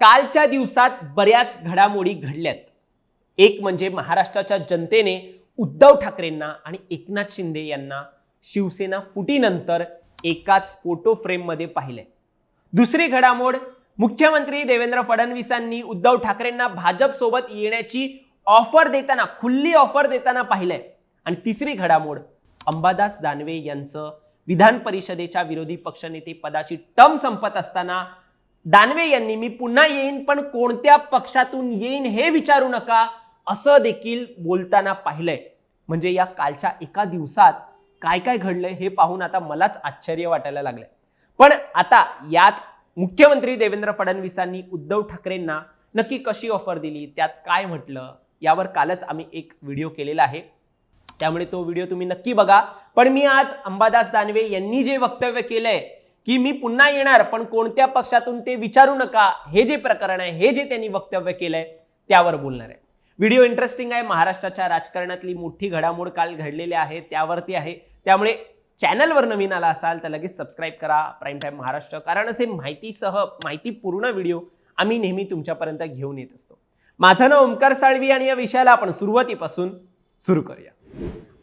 कालच्या दिवसात बऱ्याच घडामोडी घडल्यात. एक म्हणजे महाराष्ट्राच्या जनतेने उद्धव ठाकरेंना आणि एकनाथ शिंदे यांना शिवसेना फुटीनंतर एकाच फोटो फ्रेममध्ये पाहिलंय. दुसरी घडामोड मुख्यमंत्री देवेंद्र फडणवीसांनी उद्धव ठाकरेंना भाजपसोबत येण्याची ऑफर देताना खुल्ली ऑफर देताना पाहिलंय. आणि तिसरी घडामोड अंबादास दानवे यांचं विधान परिषदेच्या विरोधी पक्षनेते पदाची टर्म संपत असताना दानवे यांनी मी पुन्हा येईन पण कोणत्या पक्षातून येईन हे विचारू नका असं देखील बोलताना पाहिलंय. म्हणजे या कालच्या एका दिवसात काय काय घडलंय हे पाहून आता मलाच आश्चर्य वाटायला लागलंय. पण आता यात मुख्यमंत्री देवेंद्र फडणवीसांनी उद्धव ठाकरेंना नक्की कशी ऑफर दिली त्यात काय म्हटलं यावर कालच आम्ही एक व्हिडिओ केलेला आहे. त्यामुळे तो व्हिडिओ तुम्ही नक्की बघा. पण मी आज अंबादास दानवे यांनी जे वक्तव्य केलंय की मी पुन्हा येणार पण कोणत्या पक्षातून ते विचारू नका. हे जे प्रकरण आहे हे जे त्यांनी वक्तव्य केलंय त्यावर बोलणार आहे. व्हिडिओ इंटरेस्टिंग आहे. महाराष्ट्राच्या राजकारणातली मोठी घडामोड काल घडलेली आहे त्यावरती आहे. त्यामुळे चॅनलवर नवीन आला असाल तर लगेच सबस्क्राईब करा. प्राईम टाईम महाराष्ट्र कारण असे माहितीसह माहितीपूर्ण व्हिडिओ आम्ही नेहमी तुमच्यापर्यंत घेऊन येत असतो. माझं नाव ओमकार साळवी आणि या विषयाला आपण सुरुवातीपासून सुरू करूया.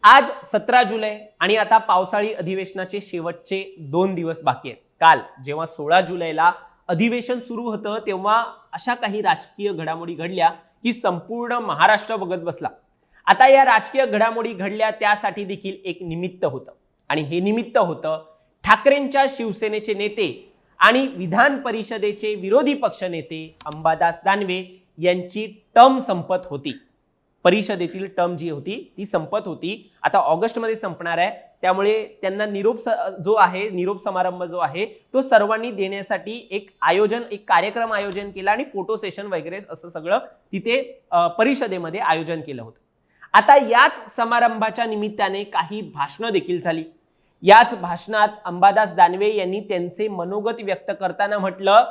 आज सतरा जुलै आणि आता पावसाळी अधिवेशनाचे शेवटचे दोन दिवस बाकी आहेत. काल जेव्हा सोळा जुलैला अधिवेशन सुरू होतं तेव्हा अशा काही राजकीय घडामोडी घडल्या की संपूर्ण महाराष्ट्र बघत बसला. आता या राजकीय घडामोडी घडल्या त्यासाठी देखील एक निमित्त होतं. आणि हे निमित्त होतं ठाकरेंच्या शिवसेनेचे नेते आणि विधान परिषदेचे विरोधी पक्षनेते अंबादास दानवे यांची टर्म संपत होती. परिषदेतील टर्म जी होती ती संपत होती. आता ऑगस्टमध्ये संपणार आहे. त्यामुळे त्यांना निरोप स- जो आहे निरोप समारंभ जो आहे तो सर्वांनी देण्यासाठी एक आयोजन एक कार्यक्रम आयोजन केला आणि फोटो सेशन वगैरे असं सगळं तिथे परिषदेमध्ये आयोजन केलं होतं. आता याच समारंभाच्या निमित्ताने काही भाषणं देखील झाली. याच भाषणात अंबादास दानवे यांनी त्यांचे मनोगत व्यक्त करताना म्हटलं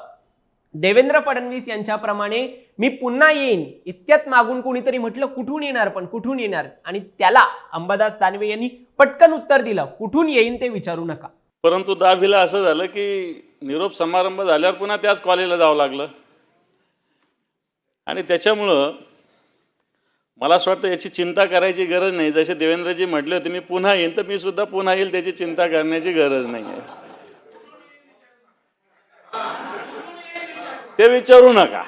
देवेंद्र फडणवीस यांच्याप्रमाणे मी पुन्हा येईन. इतक्यात मागून कोणीतरी म्हटलं कुठून येणार पण कुठून येणार? आणि त्याला अंबादास दानवे यांनी पटकन उत्तर दिलं कुठून येईन ते विचारू नका. परंतु दहावीला असं झालं की निरोप समारंभ झाल्यावर पुन्हा त्याच कॉलेजला जावं लागलं. आणि त्याच्यामुळं मला असं वाटतं याची चिंता करायची गरज नाही. जसे देवेंद्रजी म्हटले होते मी पुन्हा येईन तर मी सुद्धा पुन्हा येईल त्याची चिंता करण्याची गरज नाही आहे ते विचारू नका.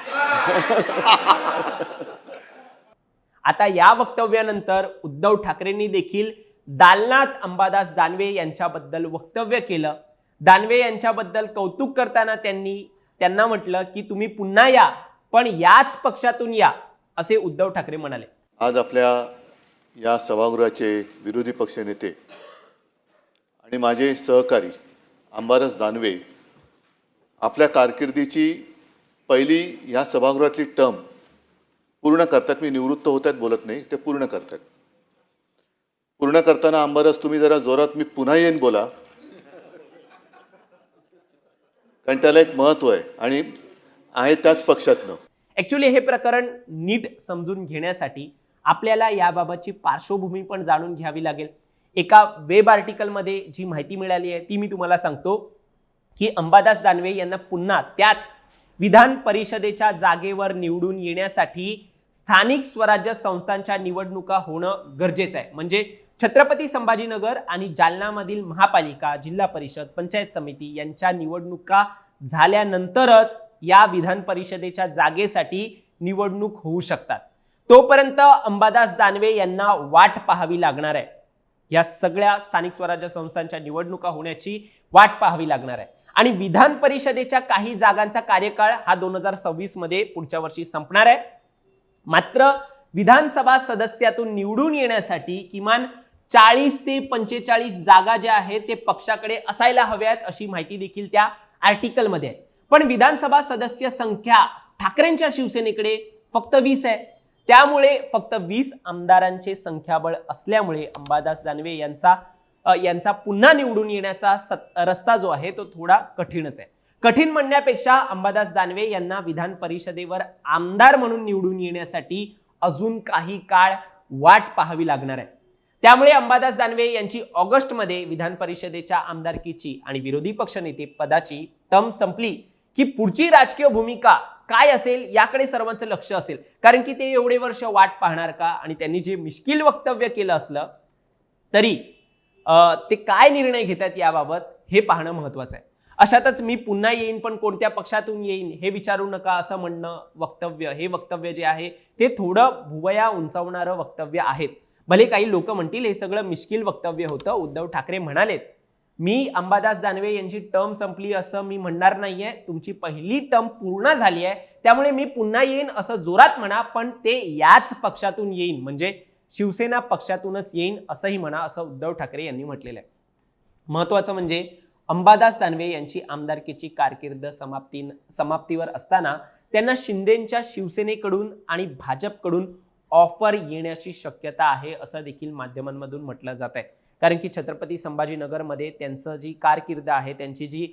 आता या वक्तव्यानंतर उद्धव ठाकरेंनी देखील दालनात अंबादास दानवे यांच्याबद्दल वक्तव्य केलं. दानवे यांच्याबद्दल कौतुक करताना त्यांनी त्यांना म्हटलं की तुम्ही पुन्हा या पण याच पक्षातून या असे उद्धव ठाकरे म्हणाले. आज आपल्या या सभागृहाचे विरोधी पक्षनेते आणि माझे सहकारी अंबारस दानवे आपल्या कारकिर्दीची पहिली ह्या सभागृहातली टर्म पूर्ण करतात. मी निवृत्त होत आहेत बोलत नाही. ते पूर्ण करतात. पूर्ण करताना अंबरस तुम्ही जरा जोरात मी पुन्हा येईन बोला. कारण त्याला एक महत्त्व आहे आणि आहे त्याच पक्षातनं. ऍक्च्युली हे प्रकरण नीट समजून घेण्यासाठी आपल्याला याबाबतची पार्श्वभूमी पण जाणून घ्यावी लागेल. एका वेब आर्टिकलमध्ये जी माहिती मिळाली आहे ती मी तुम्हाला सांगतो की अंबादास दानवे यांना पुन्हा त्याच विधान परिषदेच्या जागेवर निवडून येण्यासाठी स्थानिक स्वराज्य संस्थांच्या निवडणुका होणं गरजेचं आहे. म्हणजे छत्रपती संभाजीनगर आणि जालनामधील महापालिका जिल्हा परिषद पंचायत समिती यांच्या निवडणुका झाल्यानंतरच या विधान परिषदेच्या जागेसाठी निवडणूक होऊ शकतात. तोपर्यंत अंबादास दानवे यांना वाट पाहावी लागणार आहे. या सगळ्या स्थानिक स्वराज्य संस्थांच्या निवडणुका होण्याची वाट पाहावी लागणार आहे. आणि विधान परिषदेच्या काही जागांचा कार्यकाळ हा दोन हजार सव्वीसमध्ये पुढच्या वर्षी संपणार आहे. मात्र विधानसभा सदस्यातून निवडून येण्यासाठी किमान चाळीस ते पंचेचाळीस जागा ज्या आहेत ते पक्षाकडे असायला हव्यात अशी माहिती देखील त्या आर्टिकलमध्ये आहे. पण विधानसभा सदस्य संख्या ठाकरेंच्या शिवसेनेकडे फक्त वीस आहे. त्यामुळे फक्त वीस आमदारांचे संख्याबळ असल्यामुळे अंबादास दानवे यांचा यांचा पुन्हा निवडून येण्याचा सत- रस्ता जो आहे तो थोडा कठीणच आहे. कठीण म्हणण्यापेक्षा अंबादास दानवे यांना विधान परिषदेवर आमदार म्हणून निवडून येण्यासाठी अजून काही काळ वाट पाहावी लागणार आहे. त्यामुळे अंबादास दानवे यांची ऑगस्टमध्ये विधान परिषदेच्या आमदारकीची आणि विरोधी पक्षनेते पदाची टर्म संपली की पुढची राजकीय भूमिका काय असेल याकडे सर्वांचं लक्ष असेल. कारण की ते एवढे वर्ष वाट पाहणार का? आणि त्यांनी जे मिश्किल वक्तव्य केलं असलं तरी ते काय निर्णय घेतात याबाबत हे पाहणं महत्वाचं आहे. अशातच मी पुन्हा येईन पण कोणत्या पक्षातून येईन हे विचारू नका असं म्हणणं वक्तव्य हे वक्तव्य जे आहे ते थोडं भुवया उंचावणारं वक्तव्य आहेच भले काही लोक म्हणतील हे सगळं मिश्किल वक्तव्य होतं उद्धव ठाकरे म्हणालेत मी अंबादास दानवे यांची टर्म संपली असं मी म्हणणार नाहीये. तुमची पहिली टर्म पूर्ण झाली आहे. त्यामुळे मी पुन्हा येईन असं जोरात म्हणा पण ते याच पक्षातून येईन. म्हणजे शिवसेना पक्षातूनच येईन असंही म्हणा असं उद्धव ठाकरे यांनी म्हटलेलं आहे. महत्वाचं म्हणजे अंबादास दानवे यांची आमदारकीची कारकीर्द समाप्ती समाप्तीवर असताना त्यांना शिंदेच्या शिवसेनेकडून आणि भाजपकडून ऑफर येण्याची शक्यता आहे असं देखील माध्यमांमधून म्हटलं जात आहे कारण की छत्रपती संभाजीनगरमध्ये त्यांचं जी कारकिर्द आहे त्यांची जी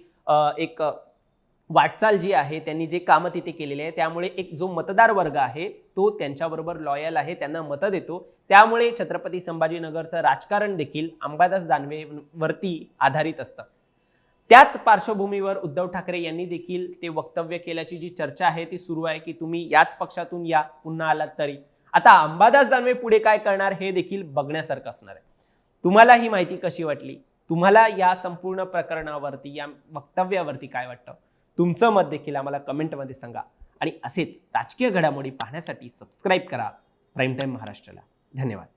एक वाटचाल जी आहे त्यांनी जे कामं तिथे केलेले आहे त्यामुळे एक जो मतदार वर्ग आहे तो त्यांच्याबरोबर लॉयल आहे त्यांना मतं देतो. त्यामुळे छत्रपती संभाजीनगरचं राजकारण देखील अंबादास दानवेवरती आधारित असतं. त्याच पार्श्वभूमीवर उद्धव ठाकरे यांनी देखील ते वक्तव्य केल्याची जी चर्चा आहे ती सुरू आहे की तुम्ही याच पक्षातून या पुन्हा आलात तरी. आता अंबादास दानवे पुढे काय करणार हे देखील बघण्यासारखं असणार आहे. तुम्हाला ही माहिती कशी वाटली? तुम्हाला या संपूर्ण प्रकरणावरती या वक्तव्यावरती काय वाटतं? तुमचं मत देखील आम्हाला कमेंटमध्ये सांगा. आणि असेच राजकीय घडामोडी पाहण्यासाठी सबस्क्राईब करा. प्राईम टाईम महाराष्ट्राला. धन्यवाद.